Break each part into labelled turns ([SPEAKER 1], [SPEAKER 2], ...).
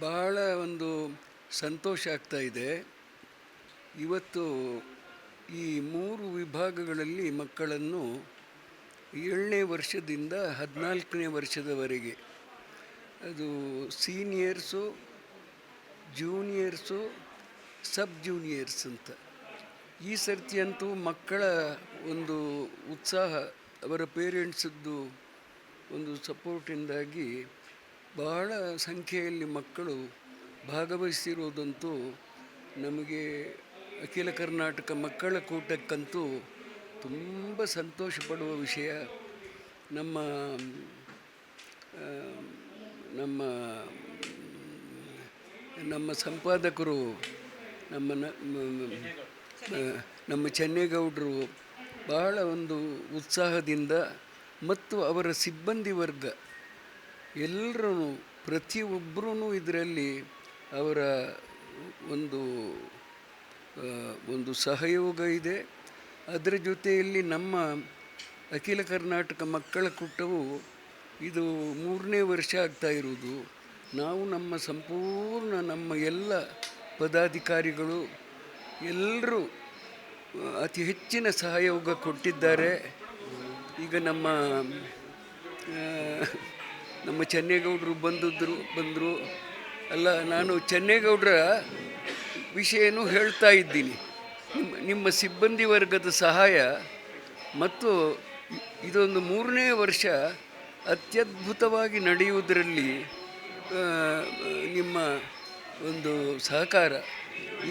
[SPEAKER 1] ಬಹಳ ಒಂದು ಸಂತೋಷ ಆಗ್ತಾ ಇದೆ. ಇವತ್ತು ಈ ಮೂರು ವಿಭಾಗಗಳಲ್ಲಿ ಮಕ್ಕಳನ್ನು ಏಳನೇ ವರ್ಷದಿಂದ ಹದಿನಾಲ್ಕನೇ ವರ್ಷದವರೆಗೆ, ಅದು ಸೀನಿಯರ್ಸು, ಜೂನಿಯರ್ಸು, ಸಬ್ ಜೂನಿಯರ್ಸ್ ಅಂತ. ಈ ಸರ್ತಿಯಂತೂ ಮಕ್ಕಳ ಒಂದು ಉತ್ಸಾಹ, ಅವರ ಪೇರೆಂಟ್ಸದ್ದು ಒಂದು ಸಪೋರ್ಟಿಂದಾಗಿ ಬಹಳ ಸಂಖ್ಯೆಯಲ್ಲಿ ಮಕ್ಕಳು ಭಾಗವಹಿಸಿರುವುದಂತೂ ನಮಗೆ ಅಖಿಲ ಕರ್ನಾಟಕ ಮಕ್ಕಳ ಕೂಟಕ್ಕಂತೂ ತುಂಬ ಸಂತೋಷ ಪಡುವ ವಿಷಯ. ನಮ್ಮ ನಮ್ಮ ನಮ್ಮ ಸಂಪಾದಕರು, ನಮ್ಮ ನಮ್ಮ ಚೆನ್ನೇಗೌಡರು ಬಹಳ ಒಂದು ಉತ್ಸಾಹದಿಂದ ಮತ್ತು ಅವರ ಸಿಬ್ಬಂದಿ ವರ್ಗ ಎಲ್ಲರೂ ಪ್ರತಿಯೊಬ್ಬರೂ ಇದರಲ್ಲಿ ಅವರ ಒಂದು ಒಂದು ಸಹಯೋಗ ಇದೆ. ಅದರ ಜೊತೆಯಲ್ಲಿ ನಮ್ಮ ಅಖಿಲ ಕರ್ನಾಟಕ ಮಕ್ಕಳ ಕೂಟವು ಇದು ಮೂರನೇ ವರ್ಷ ಆಗ್ತಾ ಇರುವುದು. ನಾವು ನಮ್ಮ ಸಂಪೂರ್ಣ, ನಮ್ಮ ಎಲ್ಲ ಪದಾಧಿಕಾರಿಗಳು ಎಲ್ಲರೂ ಅತಿ ಹೆಚ್ಚಿನ ಸಹಯೋಗ ಕೊಟ್ಟಿದ್ದಾರೆ. ಈಗ ನಮ್ಮ ನಮ್ಮ ಚೆನ್ನೇಗೌಡರು ಬಂದಿದ್ದರು ಬಂದರು. ಅಲ್ಲ, ನಾನು ಚೆನ್ನೇಗೌಡರ ವಿಷಯನೂ ಹೇಳ್ತಾ ಇದ್ದೀನಿ. ನಿಮ್ಮ ನಿಮ್ಮ ಸಿಬ್ಬಂದಿ ವರ್ಗದ ಸಹಾಯ ಮತ್ತು ಇದೊಂದು ಮೂರನೇ ವರ್ಷ ಅತ್ಯದ್ಭುತವಾಗಿ ನಡೆಯುವುದರಲ್ಲಿ ನಿಮ್ಮ ಒಂದು ಸಹಕಾರ.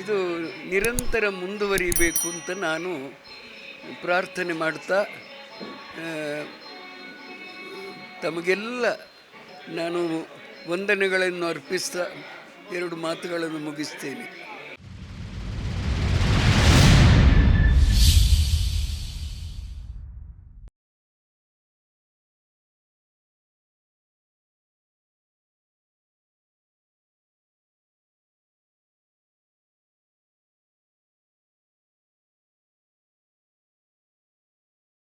[SPEAKER 1] ಇದು ನಿರಂತರ ಮುಂದುವರಿಬೇಕು ಅಂತ ನಾನು ಪ್ರಾರ್ಥನೆ ಮಾಡ್ತಾ ತಮಗೆಲ್ಲ ನಾನು ವಂದನೆಗಳನ್ನು ಅರ್ಪಿಸ್ತಾ ಎರಡು ಮಾತುಗಳನ್ನು ಮುಗಿಸ್ತೇನೆ.